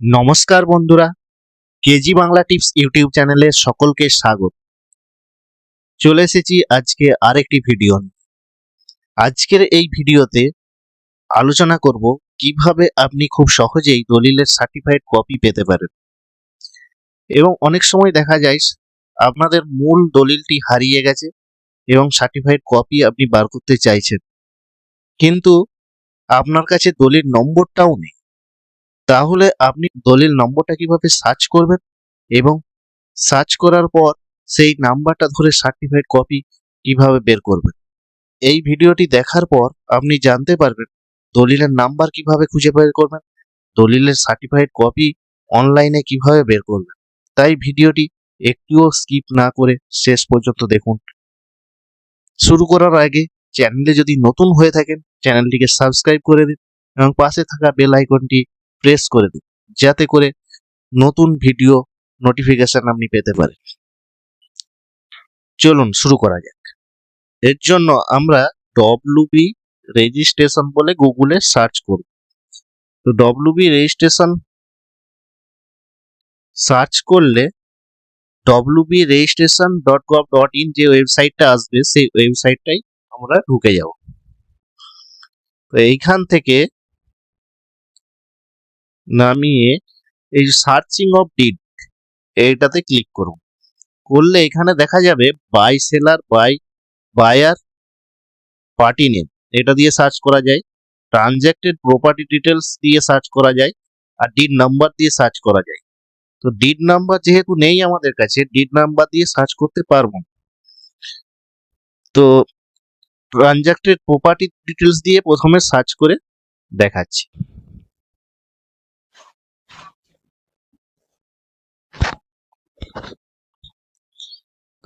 নমস্কার বন্ধুরা, KG Bangla tips YouTube চ্যানেলে সকলকে স্বাগত। চলে এসেছি আজকে আরেকটি ভিডিও আজকের এই ভিডিওতে আলোচনা করব কীভাবে আপনি খুব সহজেই দলিলের সার্টিফাইড কপি পেতে পারেন। এবং অনেক সময় দেখা যায় আপনাদের মূল দলিলটি হারিয়ে গেছে এবং সার্টিফাইড কপি আপনি বার করতে চাইছেন। কিন্তু আপনার কাছে দলিল নম্বরটাও নেই। তাহলে আপনি দলিল নম্বরটা কীভাবে সার্চ করবেন? এবং সার্চ করার পর সেই নাম্বারটা ধরে সার্টিফাইড কপি কীভাবে বের করবেন? এই ভিডিওটি দেখার পর আপনি জানতে পারবেন দলিলের নাম্বার কীভাবে খুঁজে বের করবেন, দলিলের সার্টিফাইড কপি অনলাইনে কীভাবে বের করবেন। তাই ভিডিওটি একটুও স্কিপ না করে শেষ পর্যন্ত দেখুন। শুরু করার আগে চ্যানেলে যদি নতুন হয়ে থাকেন চ্যানেলটিকে সাবস্ক্রাইব করে দিন এবং পাশে থাকা বেল আইকনটি প্রেস করে দিন যাতে করে নতুন ভিডিও নোটিফিকেশন আপনি পেতে পারেন। চলুন শুরু করা যাক। এর জন্য আমরা ডব্লুবি রেজিস্ট্রেশন বলে গুগলে সার্চ করব। তো ডব্লুবি রেজিস্ট্রেশন সার্চ করলে WB registration dot gov dot in যে ওয়েবসাইটটা আসবে, সেই ওয়েবসাইটটাই আমরা ঢুকে যাব। তো এইখান থেকে নামিয়ে এই সার্চিং অফ ডিড এইটাতে ক্লিক করুন করলে এখানে দেখা যাবে by seller by buyer party name এটা দিয়ে সার্চ করা যায়। ট্রানজ্যাক্টেড প্রপার্টি ডিটেলস দিয়ে সার্চ করা যায় আর ডিড নাম্বার দিয়ে সার্চ করা যায়। তো ডিড নাম্বার যেহেতু নেই আমাদের কাছে ডিড নাম্বার দিয়ে সার্চ করতে পারব না। তো ট্রানজ্যাক্টেড প্রপার্টি ডিটেলস দিয়ে প্রথমে সার্চ করে দেখাচ্ছি।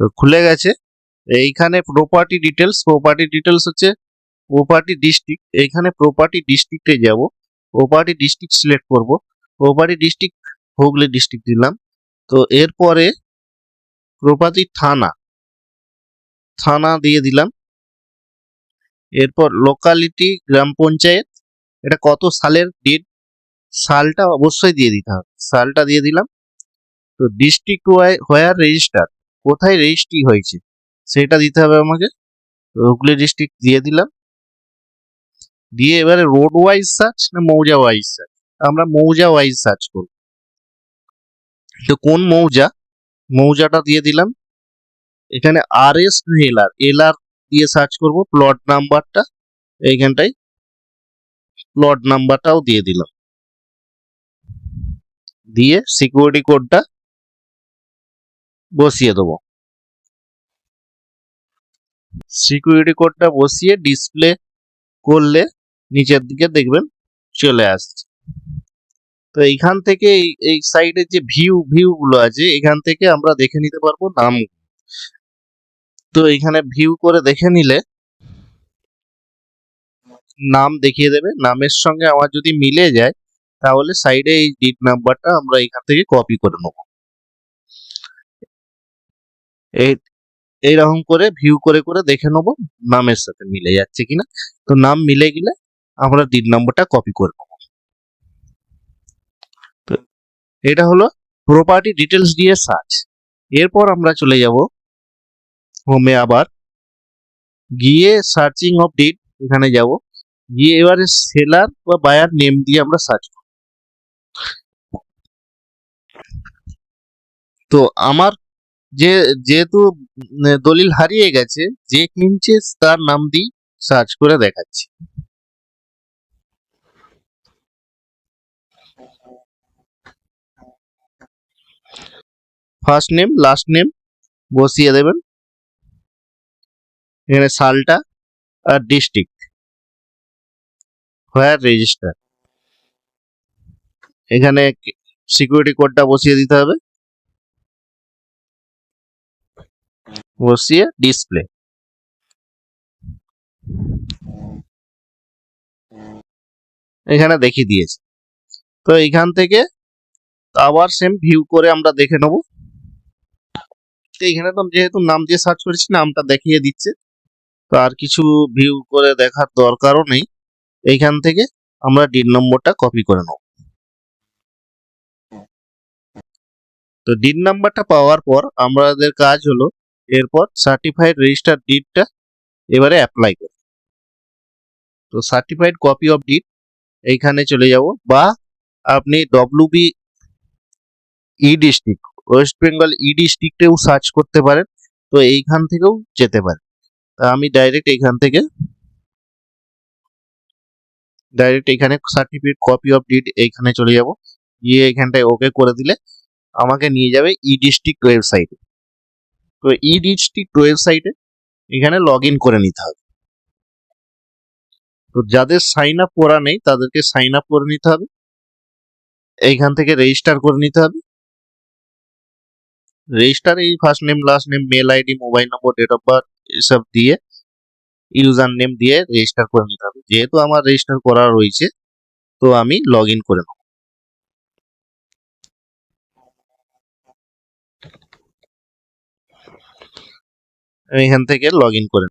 তো খুলে গেছে। এইখানে প্রপার্টি ডিটেলস প্রপার্টি ডিটেলস হচ্ছে প্রপার্টি ডিস্ট্রিক্ট এইখানে প্রপার্টি ডিস্ট্রিক্টে যাব। প্রপার্টি ডিস্ট্রিক্ট সিলেক্ট করব। প্রপার্টি ডিস্ট্রিক্ট হুগলি ডিস্ট্রিক্ট দিলাম। তো এরপরে প্রপার্টি থানা থানা দিয়ে দিলাম। এরপর লোকালিটি গ্রাম পঞ্চায়েত, এটা কত সালের ডেট সালটা অবশ্যই দিয়ে দিতে হবে। সালটা দিয়ে দিলাম। তো ডিস্ট্রিক্ট হোয়ার রেজিস্টার কোথায় রেজিস্ট্রি হয়েছে? সেটা দিতে হবে আমাকে। হুগলি ডিস্ট্রিক্ট দিয়ে দিলাম। দিয়ে এবারে রোড ওয়াইজ সার্চ না মৌজা ওয়াইজ সার্চ আমরা মৌজা ওয়াইজ সার্চ করব। তো কোন মৌজা? মৌজাটা দিয়ে দিলাম। এখানে আর এস এল আর এল আর দিয়ে সার্চ করব। প্লট নাম্বারটা এইখানটায়। প্লট নাম্বারটাও দিয়ে দিলাম। দিয়ে সিকিউরিটি কোডটা বসিয়ে দেবো। সিকিউরিটি কোডটা বসিয়ে ডিসপ্লে করলে নিচের দিকে দেখবেন চলে আসছে। তো এইখান থেকে এই- এই সাইডে যে ভিউ ভিউ গুলো আছে, এখান থেকে আমরা দেখে নিতে পারব নাম। তো এখানে ভিউ করে দেখে নিলে নাম দেখিয়ে দেবে। নামের সঙ্গে আমার যদি মিলে যায়, তাহলে সাইডে এই ডিট নাম্বারটা আমরা এখান থেকে কপি করে নেব। এই এইরকম করে ভিউ করে করে দেখে নেব নামের সাথে মিলে যাচ্ছে কিনা। তো নাম মিলে গেলে আমরা ডিট নাম্বারটা কপি করে নেব। তো এটা হলো প্রপার্টি ডিটেলস দিয়ে সার্চ এরপর আমরা চলে যাব হোমে আবার। গিয়ে সার্চিং অফ ডিট এখানে যাব। গিয়ে এবারে সেলার বা বায়ার নেম দিয়ে আমরা সার্চ করব। তো আমার যে, যেহেতু দলিল হারিয়ে গেছে, যে কিনছে তার নাম দিয়ে সার্চ করে দেখাচ্ছি। ফার্স্ট নেম লাস্ট নেম বসিয়ে দেবেন। এখানে সালটা আর ডিস্ট্রিক্ট হোয়ার রেজিস্টার এখানে সিকিউরিটি কোডটা বসিয়ে দিতে হবে। বসিয়ে ডিসপ্লে এখানে দেখিয়ে দিয়েছে। তো এখান থেকে আবার সেম ভিউ করে আমরা দেখে নেব। এখানে তো যেহেতু নাম দিয়ে সার্চ করেছি, নামটা দেখিয়ে দিচ্ছে। তো আর কিছু ভিউ করে দেখার দরকারও নেই। এইখান থেকে আমরা ডিড নম্বরটা কপি করে নেব। তো ডিড নাম্বারটা পাওয়ার পর আমাদের কাজ হলো এরপর সার্টিফাইড রেজিস্টার ডিডটা এবারে অ্যাপ্লাই করব। তো সার্টিফাইড কপি অফ ডিড এইখানে চলে যাব বা আপনি WB e district West Bengal e ডিস্ট্রিক্টেও search করতে পারেন, তো এইখান থেকেও যেতে পারেন। আমি ডাইরেক্ট এইখান থেকে ডাইরেক্ট এখানে সার্টিফিকেট কপি অফ ডিড এইখানে চলে যাব। গিয়ে এখানটায় ওকে করে দিলে আমাকে নিয়ে যাবে ই ডিস্ট্রিক্ট ওয়েবসাইটে তো ই ডিস্ট্রিক্ট ওয়েবসাইটে এখানে লগ ইন করে নিতে হবে। তো যাদের সাইন আপ করা নেই, তাদেরকে সাইন আপ করে নিতে হবে। এইখান থেকে রেজিস্টার করে নিতে হবে। রেজিস্টার এই first name last name mail ID mobile number date of birth এসব দিয়ে ইউজার নেম দিয়ে রেজিস্টার করে নিতে হবে। যেহেতু আমার রেজিস্টার করা রয়েছে, তো আমি লগ ইন করে নেব। এখান থেকে লগ ইন করে।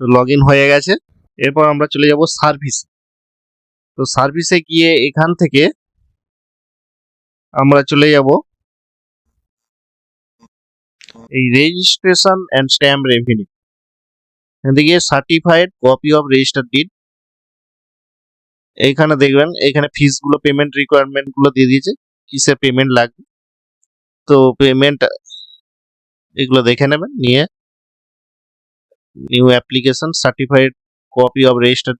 লগ ইন হয়ে গেছে। এরপর আমরা চলে যাব সার্ভিস তো সার্ভিসে গিয়ে এখান থেকে আমরা চলে যাব এই রেজিস্ট্রেশন অ্যান্ড স্ট্যাম্প রেভিনিউ এখান থেকে certified copy of register deed এইখানে দেখবেন এখানে ফিসগুলো পেমেন্ট রিকোয়ারমেন্টগুলো দিয়ে দিয়েছে, কিসের পেমেন্ট লাগবে। তো পেমেন্ট এগুলো দেখে নেবেন, নিয়ে new application certified copy of register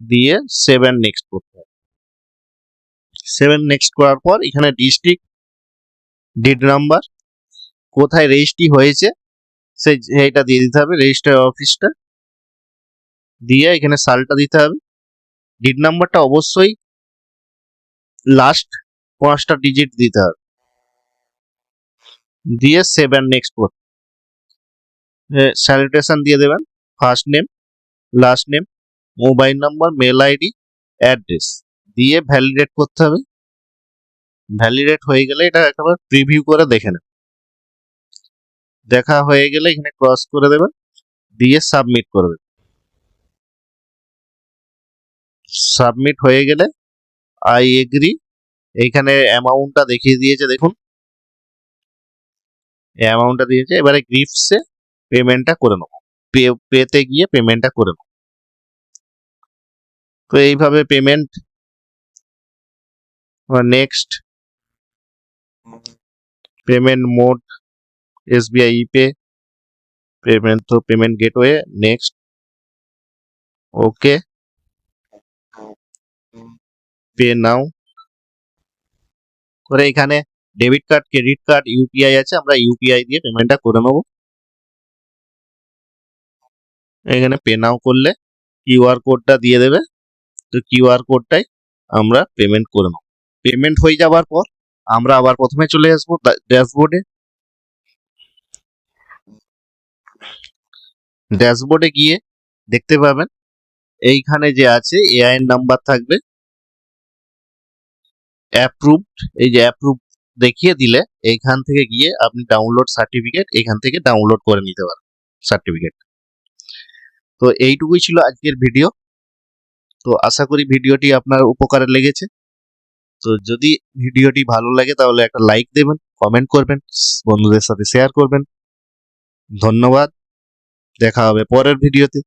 দিয়ে সেভেন নেক্সট করতে হবে। সেভেন নেক্সট করার পর এখানে ডিস্ট্রিক্ট ডিড নাম্বার কোথায় রেজিস্ট্রি হয়েছে সেইটা দিয়ে দিতে হবে রেজিস্টার অফিসটা দিয়ে এখানে সালটা দিতে হবে। ডিড নাম্বারটা অবশ্যই লাস্ট পাঁচটা ডিজিট দিতে হবে। দিয়ে সেভেন নেক্সট করতে স্যানিটেশন দিয়ে দেবেন। First name last name mobile number mail ID address দিয়ে ভ্যালিডেট করতে হবে। ভ্যালিডেট হয়ে গেলে এটা একবার প্রিভিউ করে দেখে নেবেন। দেখা হয়ে গেলে এখানে ক্রস করে দেবেন। দিয়ে সাবমিট করবেন সাবমিট হয়ে গেলে আই এগ্রি এইখানে অ্যামাউন্টটা দেখিয়ে দিয়েছে, দেখুন। অ্যামাউন্টটা দিয়েছে, এবারে গ্রিফসে পেমেন্টটা করে নেব। পে, পেতে গিয়ে পেমেন্টটা করে নেব। তো এইভাবে payment next payment mode SBI ePay payment তো payment gateway next okay pay now করে এখানে debit card credit card UPI আছে, আমরা ইউপিআই দিয়ে পেমেন্টটা করে নেব। এখানে পে নাও করলে কিউআর কোডটা দিয়ে দেবে। তো কিউআর কোডটাই আমরা পেমেন্ট করে নেব। পেমেন্ট হয়ে যাওয়ার পর আমরা আবার প্রথমে চলে আসব ড্যাশবোর্ডে ড্যাশবোর্ডে গিয়ে দেখতে পাবেন, এইখানে যে আছে এআই নাম্বার থাকবে। অ্যাপ্রুভড এই যে অ্যাপ্রুভ দেখিয়ে দিলে, এইখান থেকে গিয়ে আপনি ডাউনলোড সার্টিফিকেট এখান থেকে ডাউনলোড করে নিতে পারেন সার্টিফিকেট তো এইটুকুই ছিল আজকের ভিডিও তো আশা করি ভিডিওটি আপনার উপকারে লেগেছে। তো যদি ভিডিওটি ভালো লাগে তাহলে একটা লাইক দেবেন কমেন্ট করবেন, বন্ধুদের সাথে শেয়ার করবেন। ধন্যবাদ। দেখা হবে পরের ভিডিওতে